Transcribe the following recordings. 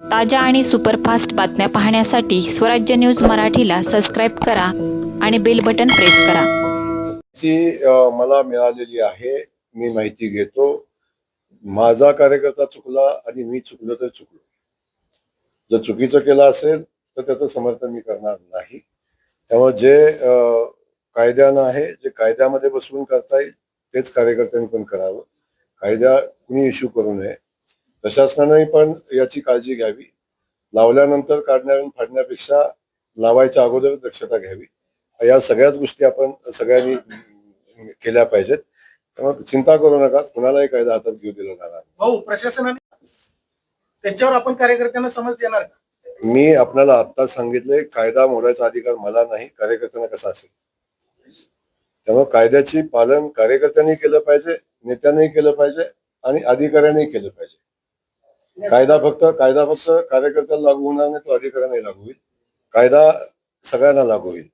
ताज्या आणि सुपरफास्ट बातम्या पाहण्यासाठी स्वराज्य न्यूज मराठीला सबस्क्राईब करा आणि बेल बटन प्रेस करा. ती मला मिळालेली आहे. मी माहिती घेतो. माझा कार्यकर्ता चुकला आणि मी चुकलो तर चुकलो. जर चुकीचं केलं असेल तर त्याचं समर्थन मी करणार नाही. त्यामुळे जे कायद्यानं आहे जे कायद्यामध्ये बसवून करता येईल तेच कार्यकर्त्यांनी पण करावं. कायदा कुणी इश्यू करू नये प्रशासनाने पण याची काळजी घ्यावी. लावल्यानंतर काढण्या फाडण्यापेक्षा लावायच्या अगोदर दक्षता घ्यावी. या सगळ्याच गोष्टी आपण सगळ्यांनी केल्या पाहिजेत. त्यामुळे चिंता करू नका कुणालाही कायदा हातात घेऊ दिला जाणार. भाऊ प्रशासनाने त्याच्यावर आपण कार्यकर्त्यांना समज देणार का? मी आपल्याला आता सांगितले कायदा मोडायचा अधिकार मला नाही कार्यकर्त्यांना कसा असेल? त्यामुळे कायद्याची पालन कार्यकर्त्यांनी केलं पाहिजे नेत्यांनी केलं पाहिजे आणि अधिकाऱ्यांनी केलं पाहिजे. कायदा फक्त कायदा फक्त कार्यकर्त्याला लागू होणार नाही तो अधिकाऱ्यांनाही लागू होईल. कायदा सगळ्यांना लागू होईल.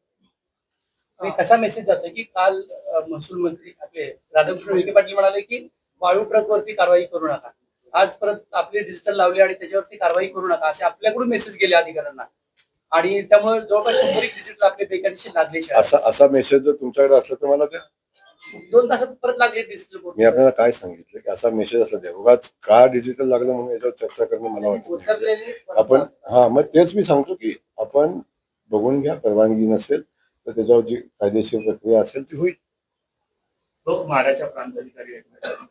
कसा मेसेज जातो की काल महसूल मंत्री आपले राधाकृष्ण विखे पाटील म्हणाले की वाळू ट्रक वरती कारवाई करू नका. आज परत आपले डिजिटल लावले आणि त्याच्यावरती कारवाई करू नका असे आपल्याकडून मेसेज गेले अधिकाऱ्यांना. आणि त्यामुळे जवळपास शंभर एक डिजिटल आपले बेकायदेशीर लागले. असा असा मेसेज जर तुमच्याकडे असला तर मला द्या. दोन तासात परत लागले डिजिटल. मी आपल्याला काय सांगितलं? असा मेसेज असला द्या उगाच का डिजिटल लागलं म्हणून याच्यावर चर्चा करणं मला वाटत आपण हा मग तेच मी सांगतो की आपण बघून घ्या परवानगी नसेल तर त्याच्यावर जी कायदेशीर प्रक्रिया असेल ती होईल. प्रांताधिकारी आहेत.